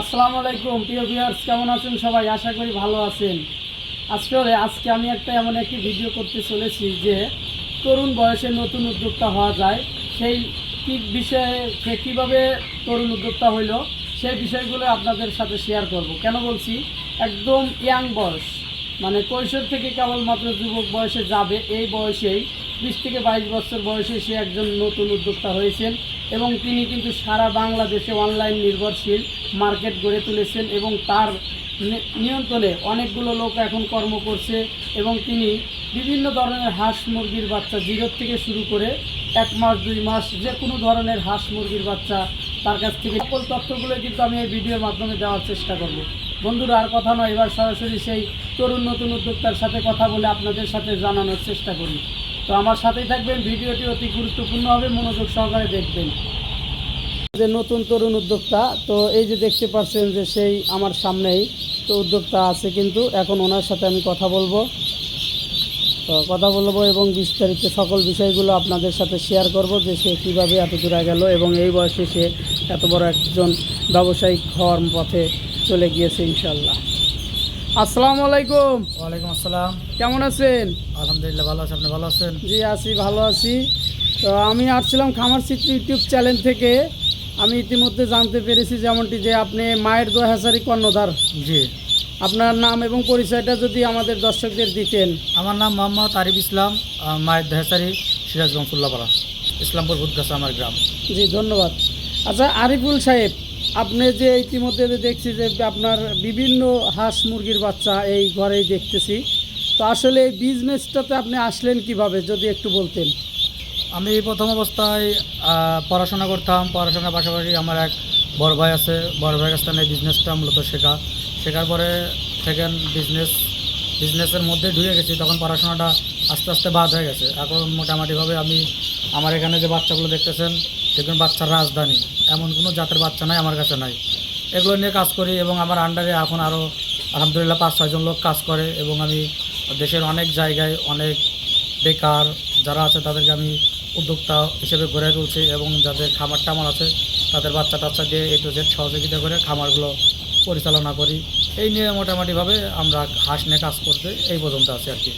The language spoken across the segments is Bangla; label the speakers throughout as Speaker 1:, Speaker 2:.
Speaker 1: আসসালামু আলাইকুম, প্রিয় ভিউয়ার্স কেমন আছেন সবাই? আশা করি ভালো আছেন। আসলে আজকে আমি একটা এমন একটি ভিডিও করতে চলেছি যে তরুণ বয়সে নতুন উদ্যোক্তা হওয়া যায়। সেই কি বিষয়ে সে কীভাবে তরুণ উদ্যোক্তা হইল সেই বিষয়গুলো আপনাদের সাথে শেয়ার করব। কেন বলছি? একদম ইয়াং বয়স। মানে কৈশোর থেকে কেবলমাত্র যুবক বয়সে যাবে, এই বয়সেই বিশ থেকে বাইশ বছর বয়সে সে একজন নতুন উদ্যোক্তা হয়েছেন। এবং তিনি কিন্তু সারা বাংলাদেশে অনলাইন নির্ভরশীল মার্কেট গড়ে তুলেছেন এবং তার নিয়ন্ত্রণে অনেকগুলো লোক এখন কর্ম করছে এবং তিনি বিভিন্ন ধরনের হাঁস মুরগির বাচ্চা জিরোর থেকে শুরু করে এক মাস, দুই মাস যে কোনো ধরনের হাঁস মুরগির বাচ্চা তার কাছ থেকে সকল তথ্যগুলো কিন্তু আমি এই ভিডিওর মাধ্যমে দেওয়ার চেষ্টা করব। বন্ধুরা, আর কথা নয়, এবার সরাসরি সেই তরুণ নতুন উদ্যোক্তার সাথে কথা বলে আপনাদের সাথে জানানোর চেষ্টা করি। তো আমার সাথেই থাকবেন, ভিডিওটি অতি গুরুত্বপূর্ণ হবে, মনোযোগ সহকারে দেখবেন। যে নতুন তরুণ উদ্যোক্তা, তো এই যে দেখতে পাচ্ছেন যে সেই আমার সামনেই তো উদ্যোক্তা আছে কিন্তু এখন ওনার সাথে আমি কথা বলব। তো কথা বলব এবং বিস্তারিত সকল বিষয়গুলো আপনাদের সাথে শেয়ার করব, যে সে কীভাবে এত দূরে গেল এবং এই বয়সে সে এত বড় একজন ব্যবসায়িক হওয়ার পথে চলে গিয়েছে ইনশাল্লাহ আসসালামু আলাইকুম।
Speaker 2: ওয়ালাইকুম আসসালাম।
Speaker 1: কেমন আছেন?
Speaker 2: আলহামদুলিল্লাহ ভালো আছি আপনি ভালো আছেন?
Speaker 1: জি আছি ভালো আছি। তো আমি আসছিলাম খামার চিত্র ইউটিউব চ্যানেল থেকে। আমি ইতিমধ্যে জানতে পেরেছি যেমনটি যে আপনি মায়ের দোয়া হাসারি কর্ণধার।
Speaker 2: জি।
Speaker 1: আপনার নাম এবং পরিচয়টা যদি আমাদের দর্শকদের দিতেন।
Speaker 2: আমার নাম মোহাম্মদ আরিফ ইসলাম মায়ের দেহাসারি সিরাজগঞ্জ ফুল্লাপাড়া ইসলামপুর ভুতগাছা আমার গ্রাম।
Speaker 1: জি ধন্যবাদ। আচ্ছা আরিফুল সাহেব আপনি যে ইতিমধ্যে দেখছি যে আপনার বিভিন্ন হাঁস মুরগির বাচ্চা এই ঘরেই দেখতেছি, তো আসলে এই বিজনেসটাতে আপনি আসলেন কীভাবে, যদি একটু বলতেন?
Speaker 2: আমি প্রথম অবস্থায় পড়াশোনা করতাম। পড়াশোনার পাশাপাশি আমার এক বড় ভাই আছে, বড় ভাইয়ের কাছ থেকে বিজনেসটা মূলত শেখা। শেখার পরে সেকেন্ড বিজনেস বিজনেসের মধ্যে ঢুকে গেছি, তখন পড়াশোনাটা আস্তে আস্তে বাদ হয়ে গেছে। এখন মোটামুটিভাবে আমি, আমার এখানে যে বাচ্চাগুলো দেখতেছেন দেখুন বাচ্চার রাজধানী। এমন কোনো জাতের বাচ্চা নাই আমার কাছে নাই। এগুলো নিয়ে কাজ করি এবং আমার আন্ডারে এখন আরও আলহামদুলিল্লাহ পাঁচ ছয়জন লোক কাজ করে এবং আমি দেশের অনেক জায়গায় অনেক বেকার যারা আছে তাদেরকে আমি উদ্যোক্তা হিসেবে গড়ে তুলছি এবং যাদের খামার টামার আছে তাদের বাচ্চা টাচ্চা দিয়ে এ টু জেড সহযোগিতা করে খামারগুলো পরিচালনা করি। এই নিয়ে মোটামুটিভাবে আমরা হাঁস নিয়ে কাজ করতে এই পর্যন্ত আছি আর কি।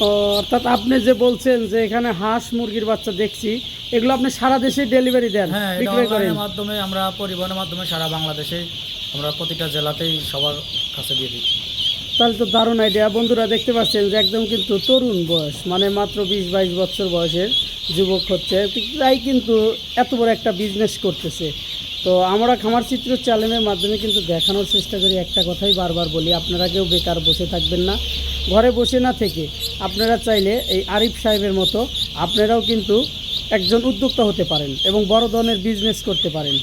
Speaker 1: অর্থাৎ আপনি যে বলছেন যে এখানে হাঁস মুরগির বাচ্চা দেখছি এগুলো আপনি সারা দেশে ডেলিভারি দেন
Speaker 2: হ্যাঁ এটা
Speaker 1: বিক্রয় করেন?
Speaker 2: মাধ্যমে আমরা পরিবহনের মাধ্যমে সারা বাংলাদেশে আমরা প্রতিটা জেলাতেই সবার কাছে দিয়ে দিই।
Speaker 1: তাহলে তো দারুণ আইডিয়া বন্ধুরা দেখতে পাচ্ছেন যে একদম কিন্তু তরুণ বয়স মানে মাত্র বিশ বাইশ বছর বয়সের যুবক হচ্ছে তাই কিন্তু এত বড় একটা বিজনেস করতেছে। তো আমরা খামার চিত্র চ্যানেলের মাধ্যমে কিন্তু দেখানোর চেষ্টা করি। একটা কথাই বারবার বলি আপনারা কেউ বেকার বসে থাকবেন না ঘরে বসে না থেকে। আপনারা চাইলে এই আরিফ সাহেবের মতো আপনারাও কিন্তু একজন উদ্যোক্তা হতে পারেন এবং বড় ধরনের বিজনেস করতে পারেন।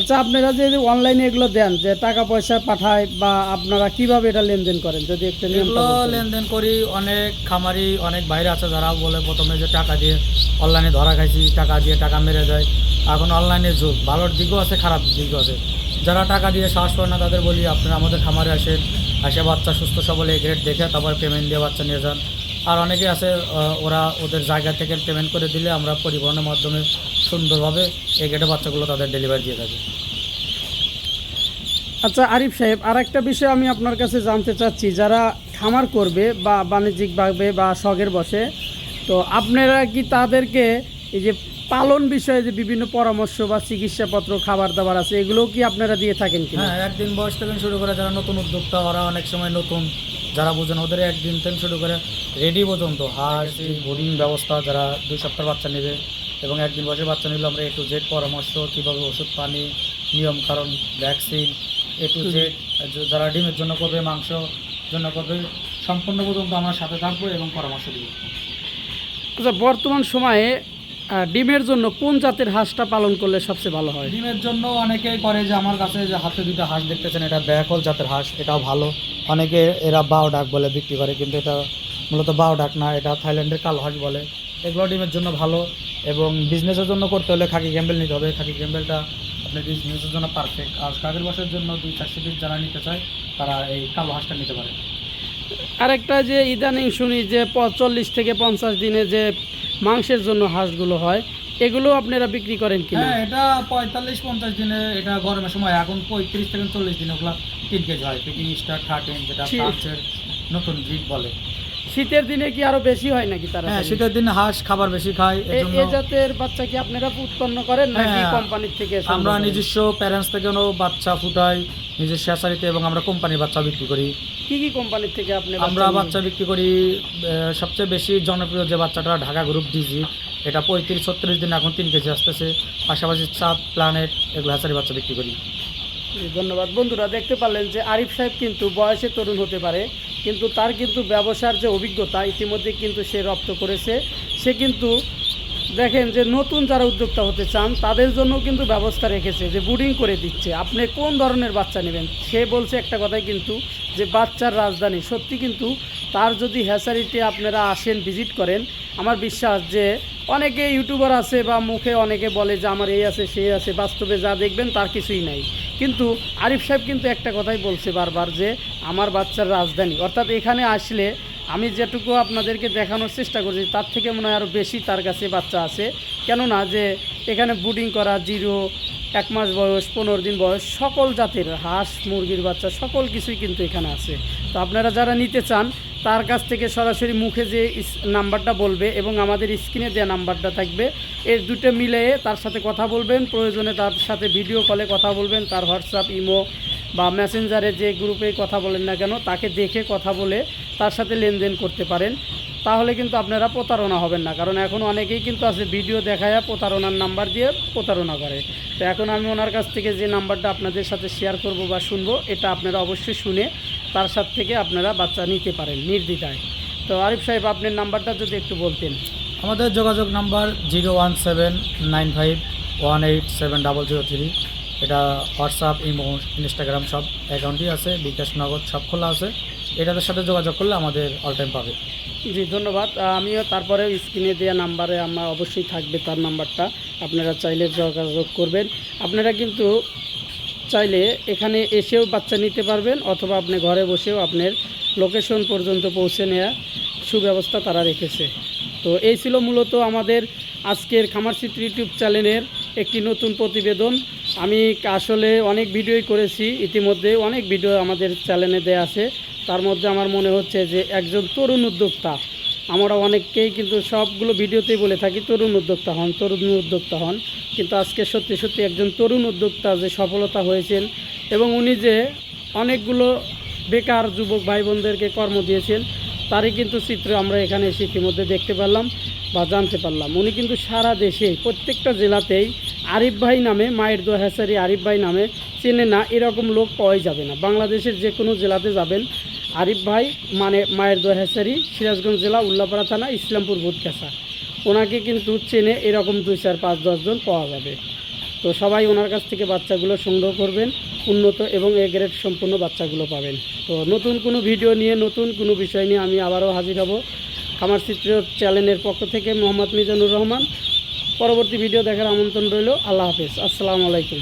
Speaker 1: আচ্ছা আপনারা যে অনলাইনে এগুলো দেন যে টাকা পয়সা পাঠায় বা আপনারা কীভাবে এটা লেনদেন করেন? যদি একটা
Speaker 2: এগুলো লেনদেন করি অনেক খামারি অনেক বাইরে আছে যারা বলে প্রথমে যে টাকা দিয়ে অনলাইনে ধরা খাইছি টাকা দিয়ে টাকা মেরে দেয়। এখন অনলাইনে যুগ ভালোর দিকও আছে খারাপ দিকও আছে। যারা টাকা দিয়ে সাহস করে না তাদের বলি আপনারা আমাদের খামারে আসেন আসে বাচ্চা সুস্থ সবল গ্রেড দেখে তারপর পেমেন্ট দিয়ে বাচ্চা নিয়ে যান। আর অনেকে আছে ওরা ওদের জায়গা থেকে পেমেন্ট করে দিলে আমরা পরিবহনের মাধ্যমে সুন্দরভাবে এই গেটে বাচ্চাগুলো তাদের ডেলিভারি দিয়ে থাকি।
Speaker 1: আচ্ছা আরিফ সাহেব আর একটা বিষয় আমি আপনার কাছে জানতে চাচ্ছি। যারা খামার করবে বা বাণিজ্যিকভাবে বা শখের বসে তো আপনারা কি তাদেরকে এই যে পালন বিষয়ে যে বিভিন্ন পরামর্শ বা চিকিৎসাপত্র খাবার দাবার আছে এগুলোও কি আপনারা দিয়ে থাকেন কিনা?
Speaker 2: হ্যাঁ একদিন বয়স থেকে শুরু করে যারা নতুন উদ্যোক্তা ওরা অনেক সময় নতুন যারা বোঝেন, ওদের একদিন থেকে শুরু করে রেডি পর্যন্ত হাঁস বোর্ডিং ব্যবস্থা যারা দুই সপ্তাহ বাচ্চা নেবে এবং একদিন বয়সের বাচ্চা নিলে আমরা এ টু জেড পরামর্শ, কীভাবে ওষুধ, পানি, নিয়ম, কারণ ভ্যাকসিন এ টু জেড যারা ডিমের জন্য করবে, মাংস জন্য করবে, সম্পূর্ণ পর্যন্ত আমরা সাথে থাকব এবং পরামর্শ দিব।
Speaker 1: আচ্ছা বর্তমান সময়ে ডিমের জন্য কোন জাতের হাঁসটা পালন করলে সবচেয়ে ভালো হয়?
Speaker 2: ডিমের জন্য অনেকেই করে যে আমার কাছে যে হাতে দুটো হাঁস দেখতেছেন, এটা ব্যাকল জাতের হাঁস, এটাও ভালো। অনেকে এরা বাও ডাক বলে বিক্রি করে, কিন্তু এটা মূলত বাও ডাক না, এটা থাইল্যান্ডের কালো হাঁস বলে। এগুলো ডিমের জন্য ভালো এবং বিজনেসের জন্য করতে হলে খাকি গ্যাম্বেল নিতে হবে। খাকি গ্যাম্বেলটা আপনার বিজনেসের জন্য পারফেক্ট আর কাজের বাসের জন্য দুই চারশো পিস যারা নিতে চায়, তারা এই কালো হাঁসটা নিতে পারে।
Speaker 1: আরেকটা যে ইদানিং শুনি যে চল্লিশ থেকে পঞ্চাশ দিনে যে মাংসের জন্য হাঁসগুলো হয় এগুলো আপনারা বিক্রি করেন কি
Speaker 2: হ্যাঁ এটা পঁয়তাল্লিশ পঞ্চাশ দিনে এটা গরমের সময় এখন পঁয়ত্রিশ থেকে চল্লিশ দিনে ওগুলো তিন কেজি হয়। পিকিং স্টার থার্টিন যেটা নতুন ব্রিড বলে।
Speaker 1: শীতের দিনে কি আরও বেশি হয় নাকি তারা
Speaker 2: হ্যাঁ শীতের দিনে হাঁস খাবার বেশি খায় এর জন্য
Speaker 1: এই জাতের বাচ্চা কি আপনারা উৎপন্ন করেন নাকি
Speaker 2: হ্যাঁ,
Speaker 1: কোম্পানির থেকে
Speaker 2: আমরা নিজস্ব প্যারেন্টস থেকেও বাচ্চা ফুটাই নিজের হ্যাচারিতে এবং আমরা কোম্পানির বাচ্চা বিক্রি করি।
Speaker 1: কি কি কোম্পানির থেকে আপনি
Speaker 2: আমরা বাচ্চা বিক্রি করি সবচেয়ে বেশি জনপ্রিয় যে বাচ্চাটা ঢাকা গ্রুপ ডিজি এটা পঁয়ত্রিশ ছত্রিশ দিন এখন তিন কেজি আসতেছে। পাশাপাশি চাপ প্ল্যানেট এগুলো হ্যাচারি বাচ্চা বিক্রি করি।
Speaker 1: ধন্যবাদ। বন্ধুরা দেখতে পারলেন যে আরিফ সাহেব কিন্তু বয়সে তরুণ হতে পারে। কিন্তু তার কিন্তু ব্যবসার যে অভিজ্ঞতা ইতিমধ্যে কিন্তু সে রপ্ত করেছে। সে কিন্তু দেখেন যে নতুন যারা উদ্যোক্তা হতে চান, তাদের জন্য কিন্তু ব্যবস্থা রেখেছে যে বুডিং করে দিচ্ছে। আপনি কোন ধরনের বাচ্চা নেবেন? সে বলছে একটা কথাই কিন্তু যে বাচ্চার রাজধানী। সত্যি কিন্তু তার যদি হ্যাচারিতে আপনারা আসেন, ভিজিট করেন, আমার বিশ্বাস যে অনেকে ইউটিউবার আছে বা মুখে অনেকে বলে যে আমার এই আছে, সেই আছে, বাস্তবে যা দেখবেন তার কিছুই নাই। কিন্তু আরিফ সাহেব কিন্তু একটা কথাই বলছে বারবার যে, আমার বাচ্চার রাজধানী। অর্থাৎ এখানে আসলে আমি যেটুকু আপনাদেরকে দেখানোর চেষ্টা করছি, তার থেকে মনে হয় আরও বেশি তার কাছে বাচ্চা আছে। কেননা যে, এখানে বুডিং করা, জিরো, এক মাস বয়স, পনেরো দিন বয়স, সকল জাতের হাঁস, মুরগির বাচ্চা, সকল কিছুই কিন্তু এখানে আছে। তো আপনারা যারা নিতে চান তার কাছ থেকে সরাসরি মুখে যে নাম্বারটা বলবে এবং আমাদের স্ক্রিনে দেওয়া নাম্বারটা থাকবে, এর দুটো মিলিয়ে তার সাথে কথা বলবেন, প্রয়োজনে তার সাথে ভিডিও কলে কথা বলবেন, তার হোয়াটসঅ্যাপ ইমো বা মেসেঞ্জারে যে গ্রুপে কথা বলেন না কেন, তাকে দেখে কথা বলে তার সাথে লেনদেন করতে পারেন। তাহলে কিন্তু আপনারা প্রতারণা হবেন না, কারণ এখন অনেকেই কিন্তু আছে ভিডিও দেখায় প্রতারণার নাম্বার দিয়ে প্রতারণা করে। তো এখন আমি ওনার কাছ থেকে যে নাম্বারটা আপনাদের সাথে শেয়ার করব বা শুনব, এটা আপনারা অবশ্যই শুনে তার সাথ থেকে আপনারা বাচ্চা নিতে পারেন নির্দ্বিধায়। তো আরিফ সাহেব আপনার নাম্বারটা যদি একটু বলতেন।
Speaker 2: আমাদের যোগাযোগ number zero one seven nine five one eight seven double zero three. এটা হোয়াটসঅ্যাপ ইমো ইনস্টাগ্রাম সব অ্যাকাউন্টই আছে বিকাশ নগদ সব খোলা আছে। এটাদের সাথে যোগাযোগ করলে আমাদের অল টাইম পাবে।
Speaker 1: জি ধন্যবাদ। আমিও তারপরে স্ক্রিনে দেওয়া নাম্বারে আমার অবশ্যই থাকবে তার নাম্বারটা। আপনারা চাইলে যোগাযোগ করবেন। আপনারা কিন্তু চাইলে এখানে এসেও বাচ্চা নিতে পারবেন অথবা আপনি ঘরে বসেও আপনার লোকেশন পর্যন্ত পৌঁছে নেওয়া সুব্যবস্থা তারা রেখেছে। তো এই ছিল মূলত আমাদের আজকের খামার চিত্র ইউটিউব চ্যানেলের একটি নতুন প্রতিবেদন। আমি আসলে অনেক ভিডিওই করেছি, ইতিমধ্যে অনেক ভিডিও আমাদের চ্যানেলে দেয়া আছে। তার মধ্যে আমার মনে হচ্ছে যে একজন তরুণ উদ্যোক্তা আমরা অনেককেই কিন্তু সবগুলো ভিডিওতেই বলে থাকি, তরুণ উদ্যোক্তা হন, তরুণ উদ্যোক্তা হন। কিন্তু আজকে সত্যি সত্যি একজন তরুণ উদ্যোক্তা যে সফলতা হয়েছেন এবং উনি যে অনেকগুলো বেকার যুবক ভাই বোনদেরকে কর্ম দিয়েছেন, তারই কিন্তু চিত্র আমরা এখানে এসে ইতিমধ্যে দেখতে পারলাম বা জানতে পারলাম। উনি কিন্তু সারা দেশে, প্রত্যেকটা জেলাতেই আরিফ ভাই নামে, মায়ের দোয়া হ্যাসারি আরিফ ভাই নামে, চেনে না এরকম লোক পাওয়াই যাবে না। বাংলাদেশের যে কোনো জেলাতে যাবেন। আরিফ ভাই মানে মায়ের দোয়া হ্যাসারি সিরাজগঞ্জ জেলা, উল্লাপাড়া থানা, ইসলামপুর ভূতকেশা ওনাকে কিন্তু চেনে এরকম দুই, চার, পাঁচ দশজন পাওয়া যাবে। তো সবাই ওনার কাছ থেকে বাচ্চাগুলো সংগ্রহ করবেন, উন্নত এবং এ গ্রেড সম্পূর্ণ বাচ্চাগুলো পাবেন। তো নতুন কোনো ভিডিও নিয়ে, নতুন কোনো বিষয় নিয়ে আমি আবারও হাজির হব। খামার চিত্র চ্যানেলের পক্ষ থেকে মোহাম্মদ মিজানুর রহমান পরবর্তী ভিডিও দেখার আমন্ত্রণ রইল আল্লাহ হাফেজ আসসালামু আলাইকুম।